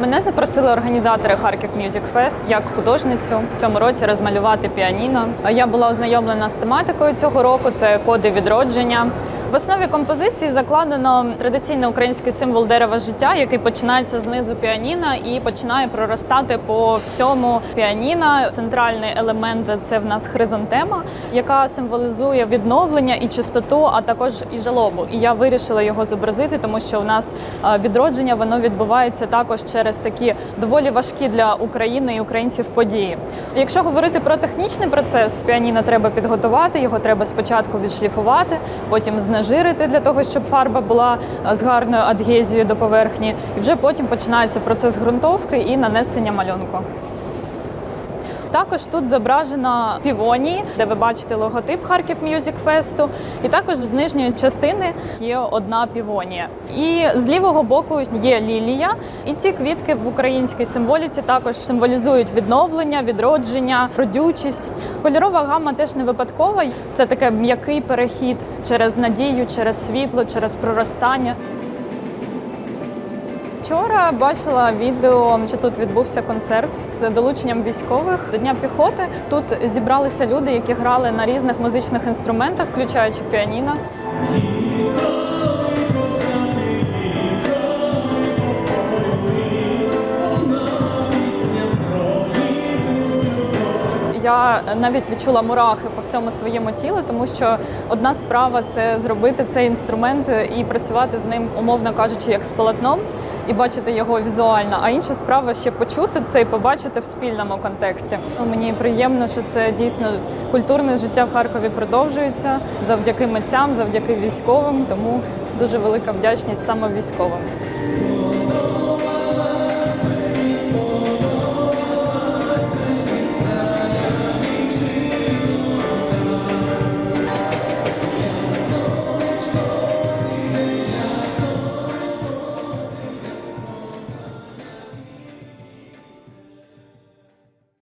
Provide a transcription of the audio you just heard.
Мене запросили організатори Харків Music Fest як художницю в цьому році розмалювати піаніно. Я була ознайомлена з тематикою цього року. Це коди відродження. В основі композиції закладено традиційний український символ дерева життя, який починається знизу піаніна і починає проростати по всьому піаніна. Центральний елемент це в нас хризантема, яка символізує відновлення і чистоту, а також і жалобу. І я вирішила його зобразити, тому що у нас е, відродження воно відбувається також через такі доволі важкі для України і українців події. Якщо говорити про технічний процес, піаніно треба підготувати, його треба спочатку відшліфувати, потім знежирити для того, щоб фарба була е, з гарною адгезією до поверхні, і вже потім починається процес ґрунтовки і нанесення малюнку. Також тут зображено півонії, де ви бачите логотип Харків Music Fest. І також з нижньої частини є одна півонія. І з лівого боку є лілія. І ці квітки в українській символіці також символізують відновлення, відродження, родючість. Кольорова гама теж не випадкова. Це таке м'який перехід через надію, через світло, через проростання. Вчора бачила відео, що тут відбувся концерт з долученням військових до Дня піхоти. Тут зібралися люди, які грали на різних музичних інструментах, включаючи піаніно. Я навіть відчула мурахи по всьому своєму тілу, тому що одна справа це зробити цей інструмент і працювати з ним, умовно кажучи, як з полотном, і бачити його візуально. А інша справа ще почути це і побачити в спільному контексті. Мені приємно, що це дійсно культурне життя в Харкові продовжується завдяки митцям, завдяки військовим. Тому дуже велика вдячність саме військовим.